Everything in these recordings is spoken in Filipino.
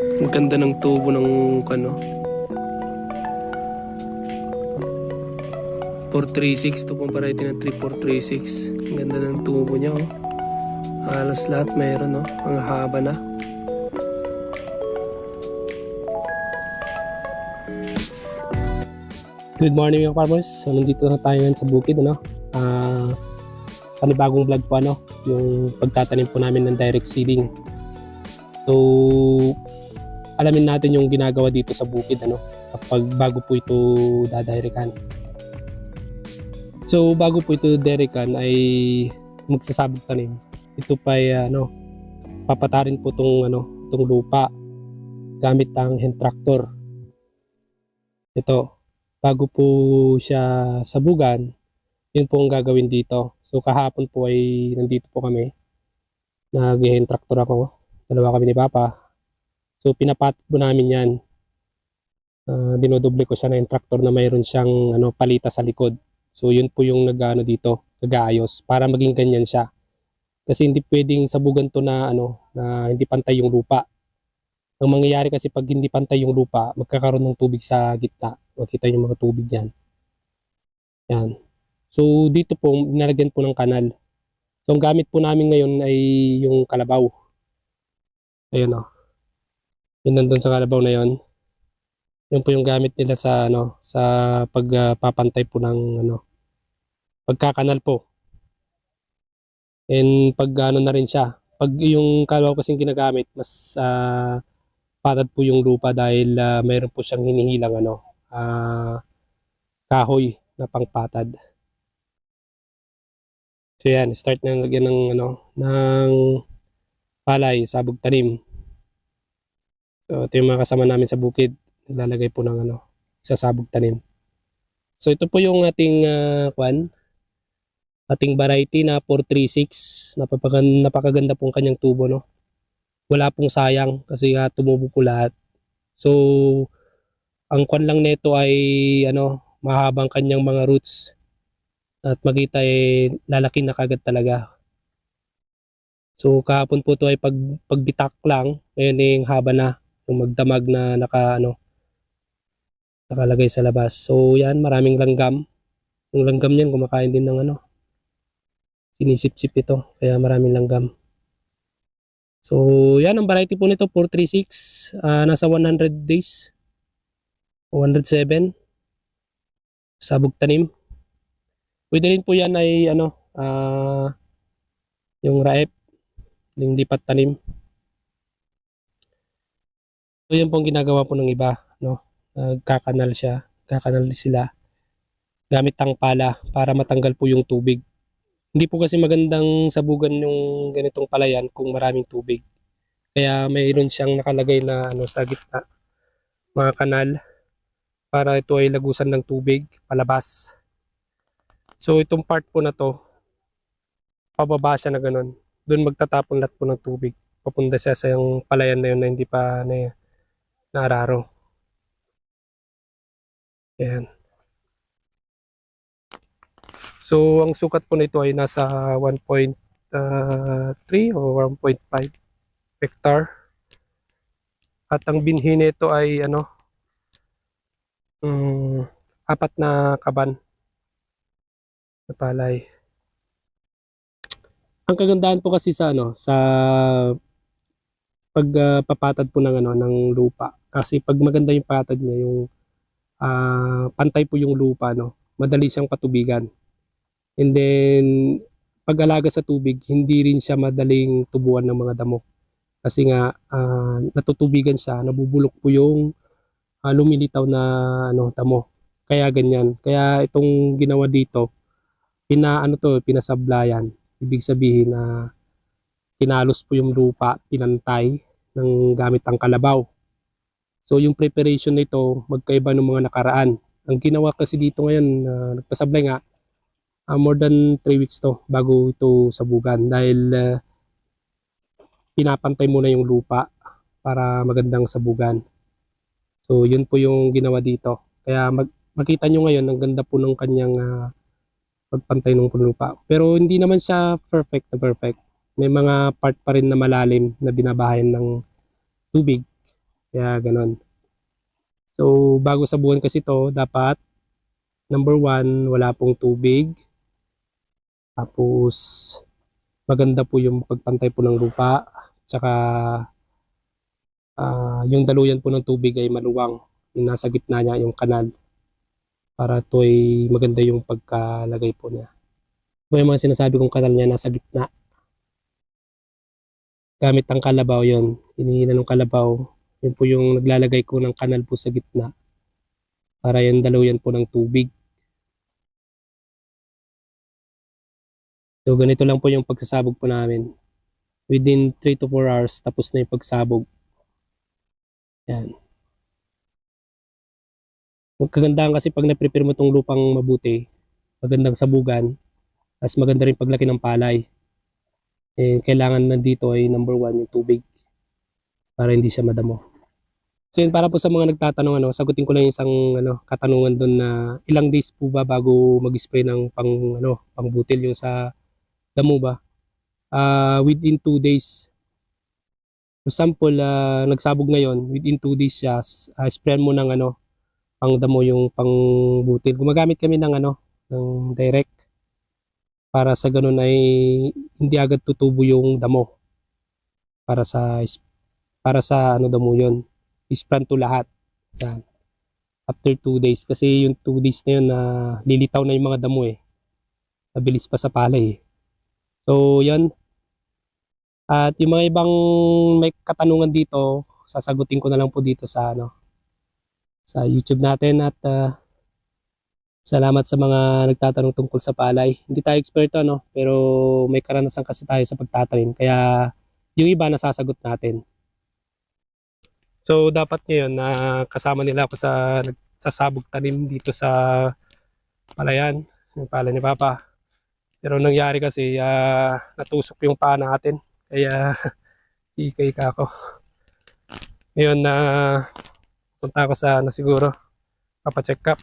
Ang ganda ng tubo ng ano. 436 to kumpara ito ng 3436. Ang ganda ng tubo niya oh. Halos lahat mayroon oh. Ang haba na. Good morning mga farmers. So, nandito na tayo sa bukid ano. Ah, panibagong vlog po ano, yung pagtatanim po namin ng direct seeding. So, alamin natin yung ginagawa dito sa bukid ano kapag bago po ito dadirikan. So, bago po ito dirikan ay magsasabog tanim. Ito pa ay ano, papatarin po tong ano, tong lupa gamit ang hand tractor. Ito, bago po siya sabugan, yun po ang gagawin dito. So kahapon po ay nandito po kami. Nag-hand tractor ako. Dalawa kami ni Papa. So pinapat po namin yan. Uh, dinodoble ko siya ng tractor na mayroon siyang ano, palita sa likod. So yun po yung nag-ano dito, nag-aayos para maging ganyan siya. Kasi hindi pwedeng sabugan to na ano, na hindi pantay yung lupa. Ang mangyayari kasi pag hindi pantay yung lupa, magkakaroon ng tubig sa gitna. Makita niyo mga tubig diyan. Yan. So dito po nilagyan po ng kanal. So ang gamit po namin ngayon ay yung kalabaw. Ayun oh. Yun nandun sa kalabaw na yon. Yun po yung gamit nila sa ano sa pagpapantay po ng ano pagkakanal po. And pag ano na rin siya, pag yung kalabaw kasing ginagamit, mas ah, patad po yung lupa dahil ah, mayroon po siyang hinihilang ano ah, kahoy na pangpatad. So yan, start na lagyan ng ano ng palay, sabog tanim. So ito yung mga kasama namin sa bukid, naglalagay po ng ano sa sabog tanim. So ito po yung ating uh, kwan, ating variety na 436. Napapagan, napakaganda pong kanyang tubo no. Wala pong sayang kasi nga tumubo po lahat. So ang kwan lang nito ay ano, mahabang kanyang mga roots at makita eh lalaki na kagad talaga. So kahapon po to ay pag pagbitak lang, ngayon eh haba na yung magdamag na naka ano nakalagay sa labas. So yan, maraming langgam. Yung langgam niyan kumakain din ng ano sinisip-sip ito, kaya maraming langgam. So yan ang variety po nito 436, ah, nasa 100 days. 107 sabog tanim. Pwede rin po yan ay ano, ah, yung raep, yung lipat tanim. So yan po ang ginagawa po ng iba, no? Nagkakanal siya, kakanal sila gamit ang pala para matanggal po yung tubig. Hindi po kasi magandang sabugan yung ganitong palayan kung maraming tubig. Kaya mayroon siyang nakalagay na ano sa gitna, mga kanal para ito ay lagusan ng tubig palabas. So itong part po na to, pababa siya na ganun. Doon magtatapon lahat po ng tubig. Papunta siya sa yung palayan na yun na hindi pa na, naararo. Ayan. So ang sukat po nito ay nasa 1.3 o 1.5 hectare. At ang binhi nito ay ano, um, apat na kaban na palay. Ang kagandahan po kasi sa ano sa pagpapatad po ng ano ng lupa kasi pag maganda yung patad niya yung ah, pantay po yung lupa no? Madali siyang patubigan. And then pag-alaga sa tubig hindi rin siya madaling tubuan ng mga damo. Kasi nga ah, natutubigan siya nabubulok po yung ah, lumilitaw na ano damo. Kaya ganyan. Kaya itong ginawa dito pina ano to pinasablayan. Ibig sabihin na kinalos po yung lupa pinantay ng gamit ang kalabaw so yung preparation nito magkaiba ng mga nakaraan. Ang ginawa kasi dito ngayon uh, nagpasablay nga ah, more than 3 weeks to bago ito sabugan. Dahil ah, pinapantay muna yung lupa para magandang sabugan. So yun po yung ginawa dito. Kaya mag, makita nyo ngayon ang ganda po ng kanyang ah, pagpantay ng lupa. Pero hindi naman siya perfect na perfect. May mga part pa rin na malalim na binabahayan ng tubig Kaya ganon. So, bago sa buwan kasi to, dapat number one, wala pong tubig. Tapos, maganda po yung pagpantay po ng lupa. Tsaka, ah, yung daluyan po ng tubig ay maluwang. Yung nasa gitna niya, yung kanal. Para to ay maganda yung pagkalagay po niya. Ito yung mga sinasabi kong kanal niya nasa gitna. Gamit ang kalabaw yon Inihilan ng kalabaw. Yun po yung naglalagay ko ng kanal po sa gitna. Para yung daluyan po ng tubig. So ganito lang po yung pagsasabog po namin. Within 3 to 4 hours tapos na yung pagsabog. Yan. Magkagandahan kasi pag na-prepare mo tong lupang mabuti, magandang sabugan, tapos maganda rin paglaki ng palay. Eh, kailangan nandito ay number one yung tubig para hindi siya madamo. So yun, para po sa mga nagtatanong, ano, sagutin ko lang yung isang ano, katanungan doon na ilang days po ba bago mag-spray ng pang, ano, pang butil yung sa damo ba? Ah, within 2 days. For example, ah, nagsabog ngayon, within 2 days siya, s- ah, sprayan mo ng ano, pang damo yung pang butil. Gumagamit kami ng ano, ng direct para sa ganun ay hindi agad tutubo yung damo. Para sa para sa ano damo yun. Ispran to lahat. Yan. After 2 days kasi yung 2 days na yun na lilitaw na yung mga damo eh. Mabilis pa sa palay eh. So, yan. At yung mga ibang may katanungan dito, sasagutin ko na lang po dito sa ano sa YouTube natin at ah, salamat sa mga nagtatanong tungkol sa palay. Hindi tayo eksperto no, pero may karanasan kasi tayo sa pagtatanim kaya yung iba nasasagot natin. So dapat ngayon na kasama nila ako sa nagsasabog tanim dito sa palayan, yung palay ni Papa. Pero nangyari kasi ah, natusok yung paa natin. Kaya ika-ika ako. Ngayon na punta ako sa ano siguro papacheck up.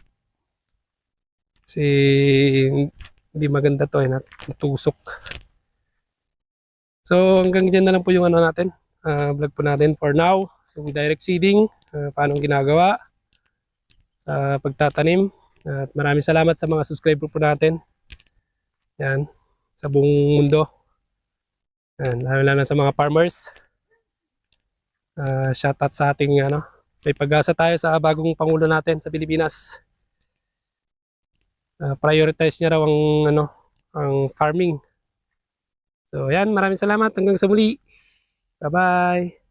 Kasi hindi maganda to eh, natusok. So hanggang dyan na lang po yung ano natin, ah, vlog po natin for now. Yung direct seeding, ah, paano ginagawa sa pagtatanim. At maraming salamat sa mga subscriber po natin. Yan, sa buong mundo. Yan, lalo lalo sa mga farmers. Uh, shoutout sa ating ano, may pag-asa tayo sa bagong pangulo natin sa Pilipinas. Ah, prioritize niya raw ang ano, ang farming. So, yan, maraming salamat hanggang sa muli. Bye-bye.